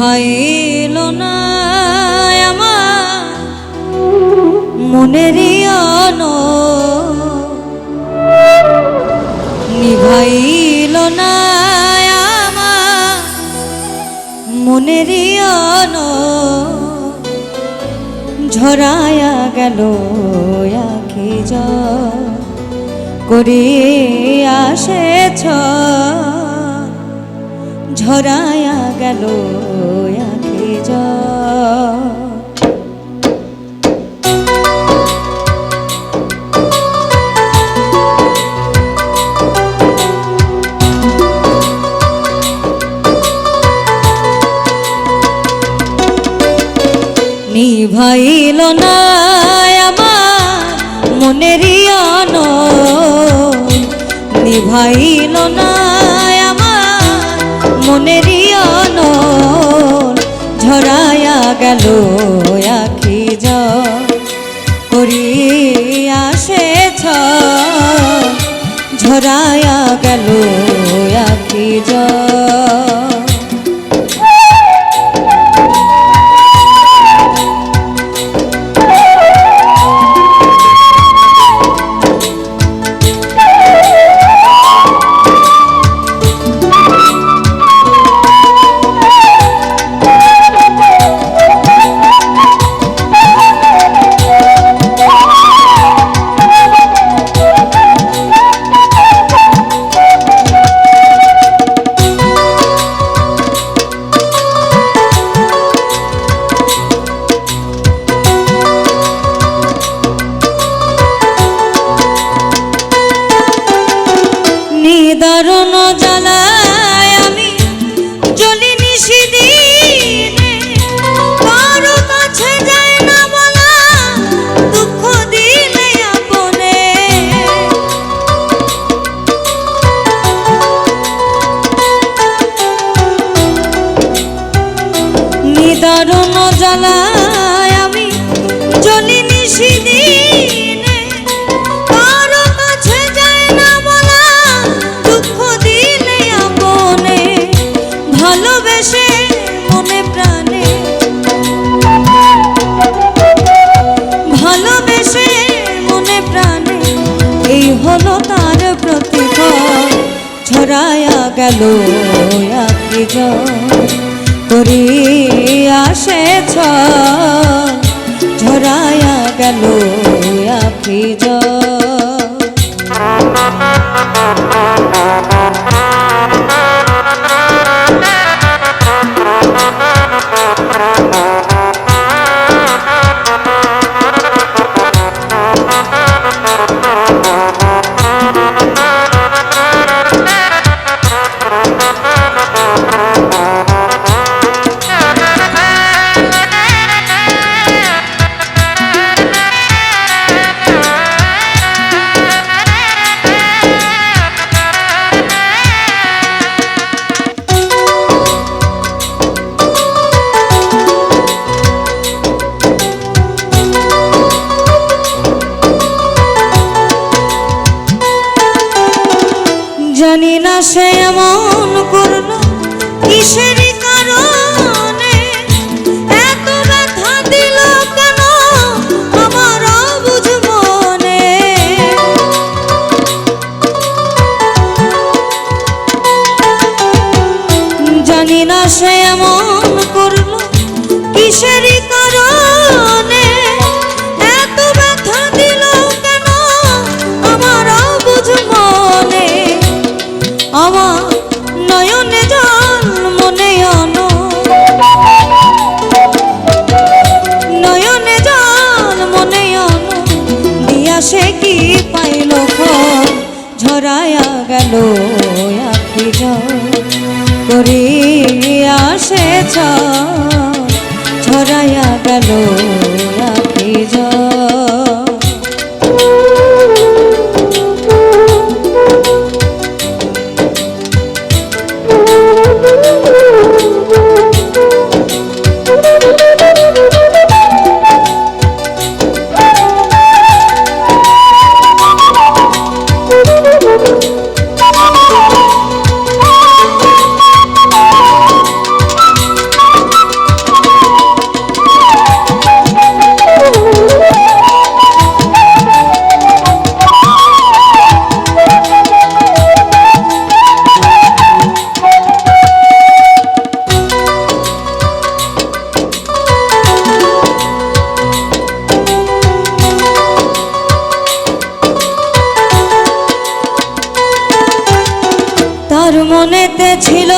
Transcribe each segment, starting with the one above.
নিভাইল না আমার নিভাইল না আমার মনেরই ঝরায়া গেল আখি যা করে আসেছ ঝরায়া গেল নিভাইল না আমার মনেরই নিভাইল না গেল আখি জ করি আসেছ ঝরায়া নিদারুণ জ্বালায় আমি। জ্বলি নিশিদিনে কারও যায় না বলা দুঃখ দিলে আপনে। নিদারুণ জ্বালায় আমি জ্বলি নিশিদিনে গেল আখি করি আসেছ ঝরায়া গেল আখি জানি না সে এমন করল? কিসেরই কারণে? এত ব্যথা দিল কেন? আমার অবুঝ মনে। আমার নয়নে জল, মনে অনো। নয়নে জল, মনে ঝরায়া গেল আখি করে আসেছ ছড়াইয়া গেল আখি মনেতে ছিল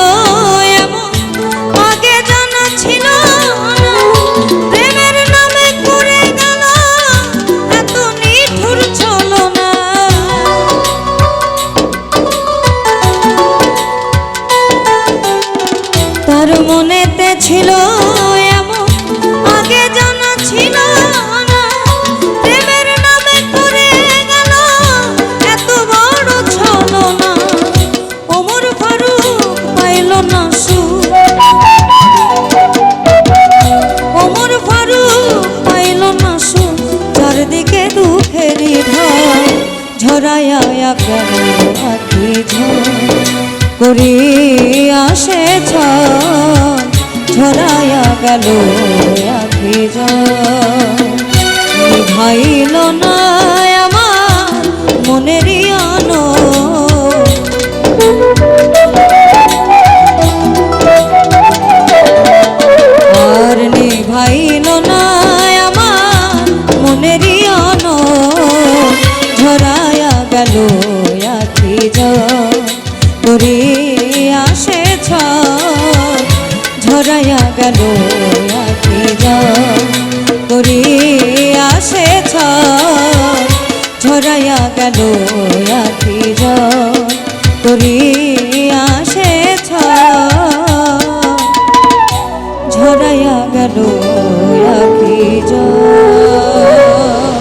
ঝরাইয়া গেল এক বিজয় ভাইল না ছায়া গেল তোরে আসে ছড়াইয়া গেল তোরে আসে ঝরাইয়া গেল কি যায়